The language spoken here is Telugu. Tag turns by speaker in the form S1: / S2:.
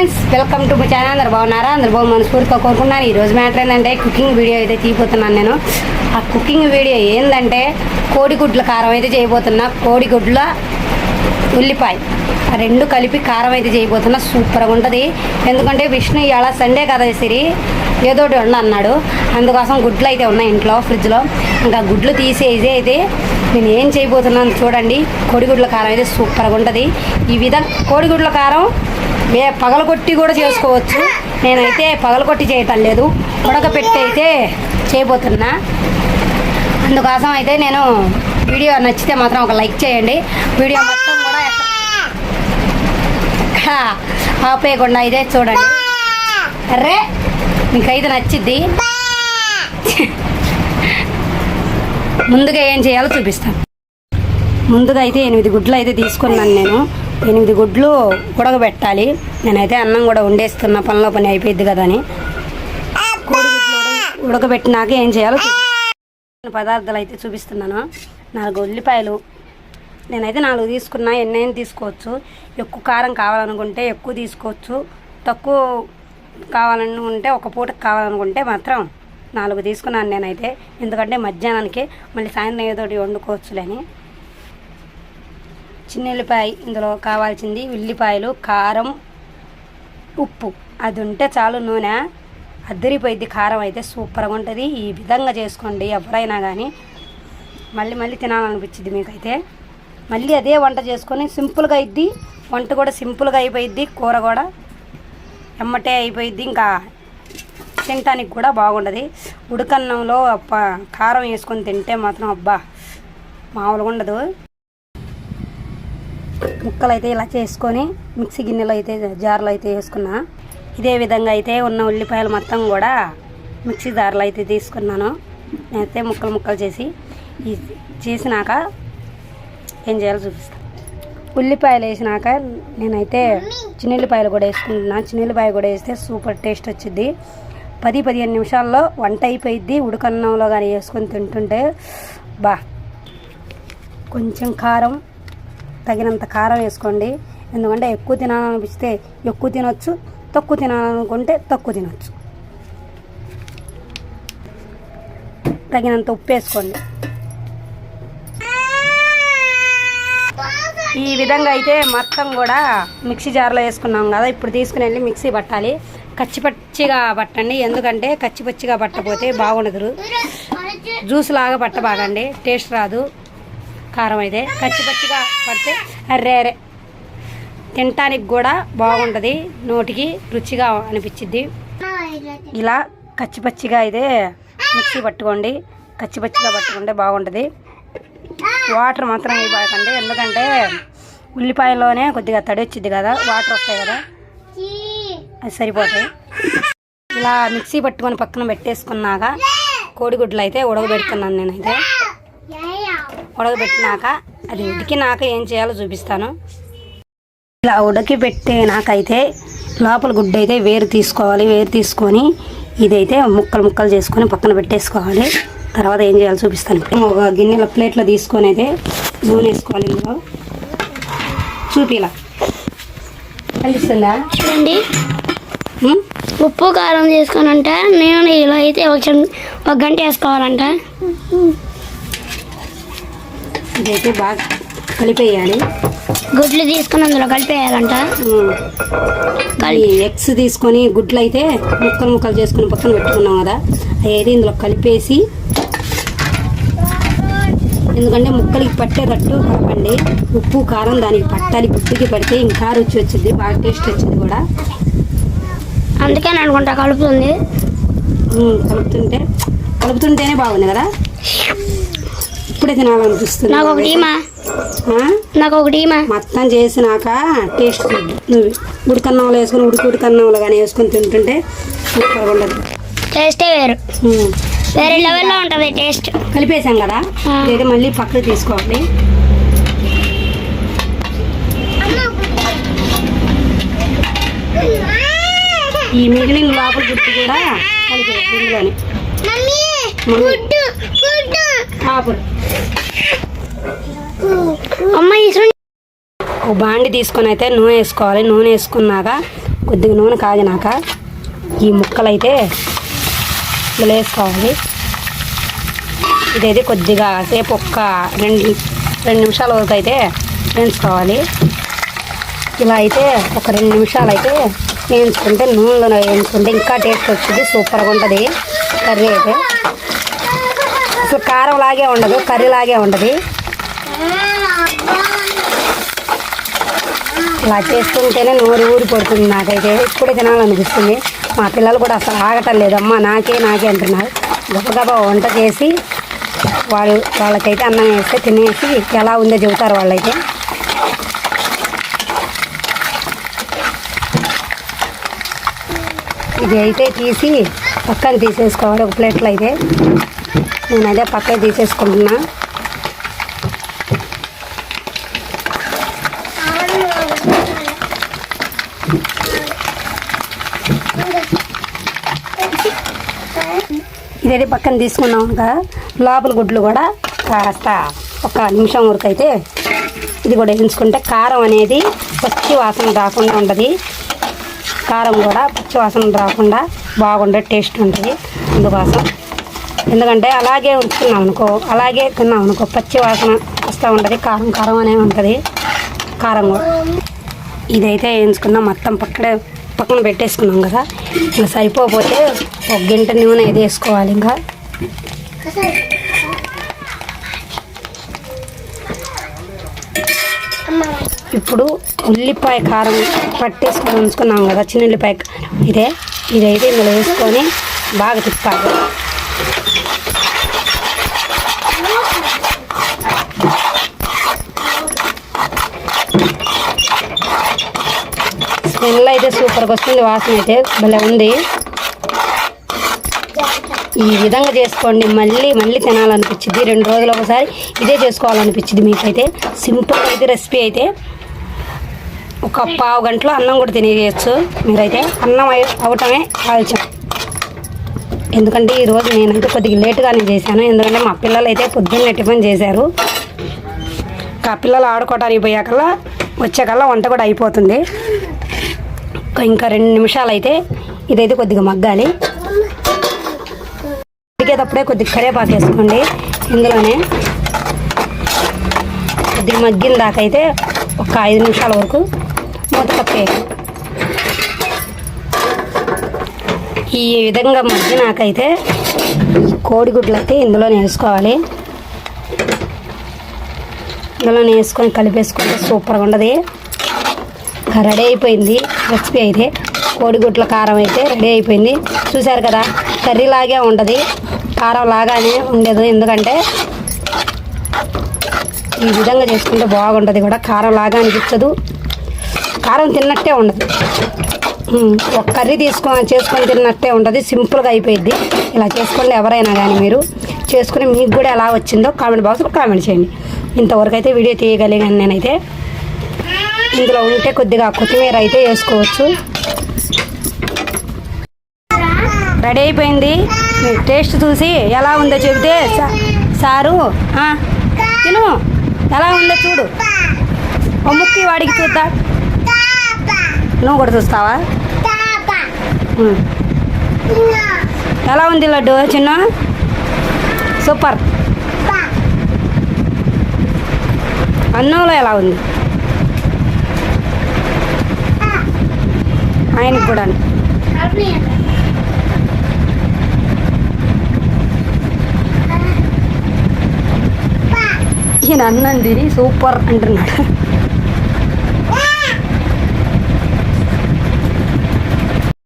S1: Friends welcome to my channel అందరు బాగున్నారా? అందరు బాగు మనస్ఫూర్తిగా కోరుకున్నాను ఈ రోజు మ్యాటర్ ఏంటంటే కుకింగ్ వీడియో అయితే తీయబోతున్నాను నేను. ఆ కుకింగ్ వీడియో ఏంటంటే కోడిగుడ్ల కారం అయితే చేయబోతున్నా. కోడిగుడ్ల ఉల్లిపాయ. రెండు కలిపి కారం అయితే చేయబోతున్నా. సూపర్గా ఉంటుంది. ఎందుకంటే విష్ణు ఇవాళ సండే కదా సిరి? ఏదో ఒకటి వండు అన్నాడు. అందుకోసం గుడ్లు అయితే ఉన్నాయి ఇంట్లో ఫ్రిడ్జ్లో ఇంకా గుడ్లు తీసేసి అయితే నేను ఏం చేయబోతున్నాను చూడండి. కోడిగుడ్ల కారం అయితే సూపర్గా ఉంటుంది. ఈ విధంగా కోడిగుడ్ల కారం వే పగలగొట్టి కూడా చేసుకోవచ్చు. నేనైతే పగలగొట్టి చేయటం లేదు. ఉడకపెట్టి అయితే చేయబోతున్నా. అందుకోసం అయితే నేను వీడియో నచ్చితే మాత్రం ఒక లైక్ చేయండి. వీడియో మొత్తం కూడా ఆపేయకుండా అయితే చూడండి. అర్రే మీకైతే నచ్చిద్ది. ముందుగా ఏం చేయాలో చూపిస్తాను. ముందుగా అయితే ఎనిమిది గుడ్లు అయితే తీసుకున్నాను నేను. ఎనిమిది గుడ్లు ఉడకబెట్టాలి. నేనైతే అన్నం కూడా వండేస్తున్న పనిలో పని అయిపోయింది కదా అని. కోడిగుడ్లు ఉడకబెట్టినాక ఏం చేయాలో పదార్థాలు అయితే చూపిస్తున్నాను. నాలుగు ఉల్లిపాయలు. నేనైతే నాలుగు తీసుకున్నా ఎన్నైనా తీసుకోవచ్చు. ఎక్కువ కారం కావాలనుకుంటే ఎక్కువ తీసుకోవచ్చు. తక్కువ కావాలనుకుంటే ఒక పూటకు కావాలనుకుంటే మాత్రం నాలుగు తీసుకున్నాను నేనైతే. ఎందుకంటే మధ్యాహ్నానికి మళ్ళీ సాయంత్రం ఏదో ఒకటి వండుకోవచ్చులేని చిన్నెల్లిపాయ ఇందులో కావాల్సింది ఉల్లిపాయలు కారం ఉప్పు. అది ఉంటే చాలు నూనె. అద్దరిపోయిద్ది కారం అయితే సూపర్గా ఉంటుంది. ఈ విధంగా చేసుకోండి ఎవరైనా కానీ మళ్ళీ మళ్ళీ తినాలనిపించింది మీకైతే. మళ్ళీ అదే వంట చేసుకొని సింపుల్గా అయిద్ది. వంట కూడా సింపుల్గా అయిపోయిద్ది. కూర కూడా ఎమ్మటే అయిపోయిద్ది. ఇంకా తినటానికి కూడా బాగుండదు. ఉడకన్నంలో అప్ప కారం వేసుకొని తింటే మాత్రం అబ్బా మామూలుగా ఉండదు. ముక్కలు అయితే ఇలా చేసుకొని మిక్సీ గిన్నెలో అయితే జార్లో అయితే వేసుకున్నా. ఇదే విధంగా అయితే ఉన్న ఉల్లిపాయలు మొత్తం కూడా మిక్సీ జార్లో అయితే తీసుకున్నాను. నేనైతే ముక్కలు ముక్కలు చేసి చేసినాక ఏం చేయాలో చూపిస్తాను ఉల్లిపాయలు వేసినాక నేనైతే చిన్నెల్లిపాయలు కూడా వేసుకుంటున్నా. చిన్నుల్లిపాయ కూడా వేస్తే సూపర్ టేస్ట్ వచ్చింది పది పదిహేను నిమిషాల్లో వంట అయిపోయిద్ది. ఉడకన్నంలో కానీ వేసుకొని తింటుంటే బా. కొంచెం కారం తగినంత కారం వేసుకోండి. ఎందుకంటే ఎక్కువ తినాలనిపిస్తే ఎక్కువ తినొచ్చు తక్కువ తినాలనుకుంటే తక్కువ తినొచ్చు. తగినంత ఉప్పు వేసుకోండి. ఈ విధంగా అయితే మొత్తం కూడా మిక్సీ జార్లో వేసుకున్నాం కదా ఇప్పుడు తీసుకుని వెళ్ళి మిక్సీ పట్టాలి. కచ్చిపచ్చిగా పట్టండి ఎందుకంటే కచ్చిపచ్చిగా పట్టపోతే బాగుండదు. జ్యూస్ లాగా పట్టబాగండి టేస్ట్ రాదు. కారం అయితే పచ్చి పచ్చిగా పడితే అర్రే తినటానికి కూడా బాగుంటుంది నోటికి రుచిగా అనిపించిద్ది. ఇలా కచ్చిపచ్చిగా అయితే మిక్సీ పట్టుకోండి కచ్చిపచ్చిగా పట్టుకుంటే బాగుంటుంది. వాటర్ మాత్రం ఇవ్వకండి ఎందుకంటే ఉల్లిపాయలోనే కొద్దిగా తడి వచ్చింది కదా వాటర్ వస్తాయి కదా. అది సరిపోతాయి. ఇలా మిక్సీ పట్టుకొని పక్కన పెట్టేసుకున్నాక కోడిగుడ్లు అయితే ఉడకబెడుతున్నాను నేనైతే. ఉడకబెట్టినాక అది ఉడికినాక ఏం చేయాలో చూపిస్తాను. ఇలా ఉడకి పెట్టినాకైతే లోపల గుడ్డ అయితే వేరు తీసుకోవాలి. వేరు తీసుకొని ఇదైతే ముక్కలు ముక్కలు చేసుకొని పక్కన పెట్టేసుకోవాలి. తర్వాత ఏం చేయాలో చూపిస్తాను. ఒక గిన్నెల ప్లేట్లో తీసుకొని అయితే నూనె వేసుకోవాలి ఇందులో. చూపిలా కనిపిస్తుందా? ఉమ్?
S2: ఉప్పు కారం చేసుకుని నేను ఇలా అయితే ఒక గంట వేసుకోవాలంట.
S1: ఇదైతే బాగా కలిపేయాలి.
S2: గుడ్లు తీసుకుని అందులో కలిపేయాలంట.
S1: ఈ ఎగ్స్ తీసుకొని గుడ్లు అయితే ముక్కలు ముక్కలు చేసుకొని పక్కన పెట్టుకున్నాం కదా అయితే ఇందులో కలిపేసి ఎందుకంటే ముక్కలకి పట్టేటట్టు కలపండి. ఉప్పు కారం దానికి పట్టాలి. గుడ్డుకి పడితే ఇంకా రుచి వచ్చింది బాగా టేస్ట్ వచ్చింది కూడా.
S2: అందుకే అనుకుంటా కలుపుతుంది.
S1: కలుపుతుంటే కలుపుతుంటేనే బాగుంది కదా? ఇప్పుడే తినాలనిపిస్తుంది.
S2: నాకు ఒక టీమా
S1: ఆ?
S2: నాకు ఒక టీమా
S1: మొత్తం చేసినాక టేస్ట్. నువ్వు ఉడికన్నంలో వేసుకొని ఉడికి ఉడికన్నంలో కానీ వేసుకొని తింటుంటే సూపర్గా ఉండదు.
S2: టేస్టే వేరు. వేరే లెవెల్లో ఉంటుంది టేస్ట్.
S1: కలిపేసాం కదా. ఇదైతే మళ్ళీ పక్కకు తీసుకోవాలి ఈ మిగిలిన లోపల గుడ్డు కూడా కలిపే ఇందులోని.
S2: అమ్మ
S1: ఒక బాండి తీసుకొని అయితే నూనె వేసుకోవాలి. నూనె వేసుకున్నాక కొద్దిగా నూనె కాగినాక ఈ ముక్కలు అయితే ఇలా వేసుకోవాలి. ఇదైతే కొద్దిగా సేపు ఒక్క రెండు రెండు నిమిషాల వరకు అయితే వేయించుకోవాలి. ఇలా అయితే ఒక రెండు నిమిషాలు అయితే వేయించుకుంటే నూనెలో వేయించుకుంటే ఇంకా టేస్ట్ వచ్చింది సూపర్గా ఉంటుంది. కర్రీ అయితే. అసలు కారం లాగే ఉండదు కర్రీ లాగే ఉండదు. ఇలా చేసుకుంటేనే నోరు ఊరి పడుతుంది నాకైతే. ఇప్పుడే తినాలనిపిస్తుంది. మా పిల్లలు కూడా అసలు ఆగటం లేదమ్మా నాకే నాకే అంటున్నారు. గబగబా వంట చేసి వాళ్ళు వాళ్ళకైతే అన్నం వేస్తే తినేసి ఎలా ఉందో చెబుతారు వాళ్ళైతే. ఇది అయితే తీసి పక్కన తీసేసుకోవాలి ఒక ప్లేట్లో అయితే. నేనైతే పక్కన తీసేసుకుంటున్నా. ఇదైతే పక్కన తీసుకున్నాం కదా. లోపల గుడ్లు కూడా కాస్త ఒక నిమిషం వరకు అయితే ఇది కూడా వేయించుకుంటే కారం అనేది పచ్చి వాసన రాకుండా ఉంటుంది. కారం కూడా పచ్చి వాసన రాకుండా బాగుండే టేస్ట్ ఉంటుంది అందుకోసం. ఎందుకంటే అలాగే ఉంచుకున్నాం అనుకో అలాగే తిన్నాం అనుకో పచ్చి వాసన వస్తూ ఉంటుంది కారం కారం అనే ఉంటుంది. కారం కూడా. ఇదైతే వేయించుకున్నాం మొత్తం పక్కడే పక్కన పెట్టేసుకున్నాం కదా. ఇంకా సరిపోతే ఒక గంట నూనె అయితే వేసుకోవాలి ఇంకా. ఇప్పుడు ఉల్లిపాయ కారం పట్టేసుకొని ఉంచుకున్నాం కదా చిన్న ఉల్లిపాయ కారం. ఇదే ఇదైతే ఇందులో వేసుకొని బాగా తిప్పాలి. స్మెల్ అయితే సూపర్గా వస్తుంది వాసన అయితే భలే ఉంది. ఈ విధంగా చేసుకోండి మళ్ళీ మళ్ళీ తినాలనిపించింది రెండు రోజులు ఒకసారి ఇదే చేసుకోవాలనిపించింది మీకైతే. సింపుల్ అయితే రెసిపీ అయితే. ఒక పావు గంటలో అన్నం కూడా తినేయచ్చు. మీరైతే అన్నం అవటమే ఆలోచన. ఎందుకంటే ఈరోజు నేనైతే కొద్దిగా లేటుగానే చేశాను. ఎందుకంటే మా పిల్లలు అయితే పొద్దున్నే టిఫిన్ చేశారు. ఆ పిల్లలు ఆడుకోవడానికి పోయాకల్లా వచ్చేకల్లా వంట కూడా అయిపోతుంది. ఇంకా- ఇంకా రెండు నిమిషాలు అయితే ఇదైతే కొద్దిగా మగ్గాలి. మగ్గేటప్పుడే కొద్దిగా కరివేపాకు వేసుకోండి. ఇందులోనే కొద్దిగా మగ్గిన దాకా అయితే ఒక ఐదు నిమిషాల వరకు మూత కప్పేయాలి. ఈ విధంగా మగ్గినాకైతే కోడిగుడ్లు అయితే ఇందులోనే వేసుకోవాలి. ఇందులోనే వేసుకొని కలిపేసుకుంటే సూపర్గా ఉండదు. రెడీ అయిపోయింది రెసిపీ అయితే. కోడిగుడ్ల కారం అయితే రెడీ అయిపోయింది. చూశారు కదా కర్రీ లాగే ఉండదు కారం లాగానే ఉండదు. ఎందుకంటే ఈ విధంగా చేసుకుంటే బాగుంటుంది కూడా. కారం లాగా అనిపించదు కారం తిన్నట్టే ఉండదు. ఒక కర్రీ తీసుకొని చేసుకొని తిన్నట్టే ఉంటుంది. సింపుల్గా అయిపోయింది ఇలా చేసుకోండి ఎవరైనా కానీ మీరు. చేసుకుని మీకు కూడా ఎలా వచ్చిందో కామెంట్ బాక్స్లో కామెంట్ చేయండి. ఇంతవరకు అయితే వీడియో తీయగలిగాను నేనైతే. ఇందులో ఉంటే కొద్దిగా కొత్తిమీర అయితే వేసుకోవచ్చు. రెడీ అయిపోయింది. మీరు టేస్ట్ చూసి ఎలా ఉందో చెబితే సారు తిను. ఎలా ఉందో చూడు. ఓ ముక్కి వాడికి చూద్దా. నువ్వు కూడా చూస్తావా? ఎలా ఉంది లడ్డు? చిన్న? సూపర్. అన్నంలో ఎలా ఉంది? ఆయనకి కూడా. ఈయన అన్నం తిని సూపర్ అంటున్నాడు.